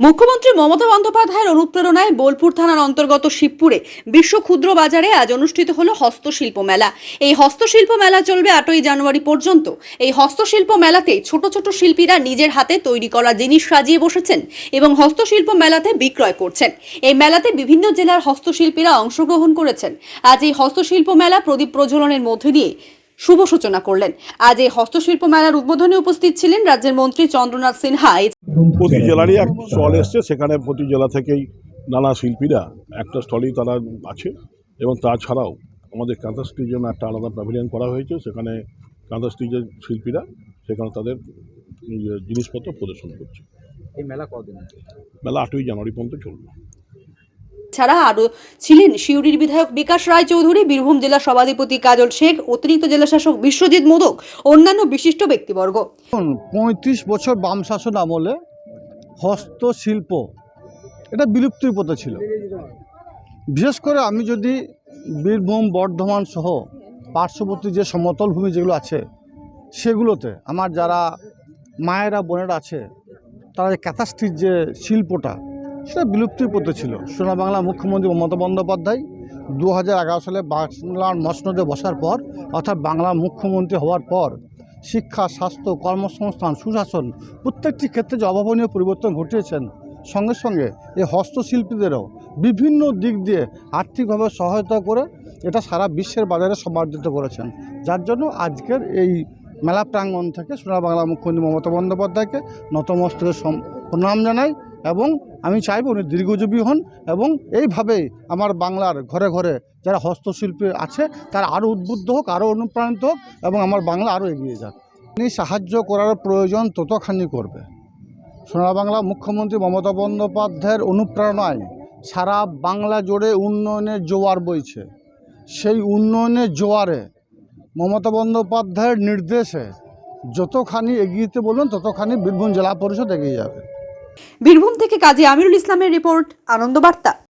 মুখ্যমন্ত্রী মমতা বন্দ্যোপাধ্যায়ের অনুপ্রেরণায় বোলপুর থানার অন্তর্গত শিবপুরে বিশ্ব ক্ষুদ্র বাজারে আজ অনুষ্ঠিত হলো হস্তশিল্প মেলা। এই হস্তশিল্প মেলা চলবে আটই জানুয়ারি পর্যন্ত। এই হস্তশিল্প মেলাতে ছোট ছোট শিল্পীরা নিজের হাতে তৈরি করা জিনিস সাজিয়ে বসেছেন এবং হস্তশিল্প মেলাতে বিক্রয় করছেন। এই মেলাতে বিভিন্ন জেলার হস্তশিল্পীরা অংশগ্রহণ করেছেন। আজ এই হস্তশিল্প মেলা প্রদীপ প্রজ্বলনের মধ্যে দিয়ে শুভ সূচনা করলেন। আজ এই হস্তশিল্প মেলার উদ্বোধনে উপস্থিত ছিলেন রাজ্যের মন্ত্রী চন্দ্রনাথ সিনহা। প্রতি জেলারই এক স্টল এসছে সেখানে প্রতি জেলা থেকেই নানা শিল্পীরা একটা স্টলেই তারা আছে এবং তাছাড়াও আমাদের কাঁথা স্টিচের জন্য একটা আলাদা প্যাভিলিয়ন করা হয়েছে সেখানে কাঁথা স্টিচের শিল্পীরা সেখানে তাদের জিনিসপত্র প্রদর্শন করছে। এই মেলা কদিন মেলা আটই জানুয়ারি পর্যন্ত চলবে। ছাড়া আরও ছিলেন সিউড়ির বিধায়ক বিকাশ রায় চৌধুরী বীরভূম জেলা সভাধিপতি কাজল শেখ অতিরিক্ত জেলাশাসক বিশ্বজিৎ মোদক অন্যান্য বিশিষ্ট ব্যক্তিবর্গ। পঁয়ত্রিশ বছর বাম শাসন আমলে হস্তশিল্প, এটা বিলুপ্তির পথে ছিল। বিশেষ করে আমি যদি বীরভূম, বর্ধমান সহ পার্শ্ববর্তী যে সমতল ভূমি যেগুলো আছে, সেগুলোতে আমার যারা মায়েরা, বোনেরা আছে, তারা যে ক্যাথাস্টির যে শিল্পটা, সেটা বিলুপ্তির পথে ছিল। সোনা বাংলা মুখ্যমন্ত্রী মমতা বন্দ্যোপাধ্যায় দু হাজার এগারো সালে বাংলার মসনদে বসার পর, অর্থাৎ বাংলা মুখ্যমন্ত্রী হওয়ার পর শিক্ষা, স্বাস্থ্য, কর্মসংস্থান, সুশাসন প্রত্যেকটি ক্ষেত্রে যে অভাবনীয় পরিবর্তন ঘটিয়েছেন, সঙ্গে সঙ্গে এই হস্তশিল্পীদেরও বিভিন্ন দিক দিয়ে আর্থিকভাবে সহায়তা করে এটা সারা বিশ্বের বাজারে সমাদৃত করেছেন। যার জন্য আজকের এই মেলা প্রাঙ্গণ থেকে সোনা বাংলা মুখ্যমন্ত্রী মমতা বন্দ্যোপাধ্যায়কে নতমস্তকে প্রণাম জানাই। এবং আমি চাইব উনি দীর্ঘজীবী হন এবং এইভাবেই আমার বাংলার ঘরে ঘরে যারা হস্তশিল্পী আছে, তারা আরও উদ্বুদ্ধ হোক আরও অনুপ্রাণিত হোক এবং আমার বাংলা আরও এগিয়ে যাক। তিনি সাহায্য করার প্রয়োজন ততখানি করবে। সোনা বাংলা মুখ্যমন্ত্রী মমতা বন্দ্যোপাধ্যায়ের অনুপ্রেরণায় সারা বাংলা জুড়ে উন্নয়নের জোয়ার বইছে। সেই উন্নয়নের জোয়ারে মমতা বন্দ্যোপাধ্যায়ের নির্দেশে যতখানি এগিয়ে যেতে বলবেন ততখানি বীরভূম জেলা পরিষদ এগিয়ে যাবে। বীরভূম থেকে কাজী আমিরুল ইসলামের রিপোর্ট আনন্দবার্তা।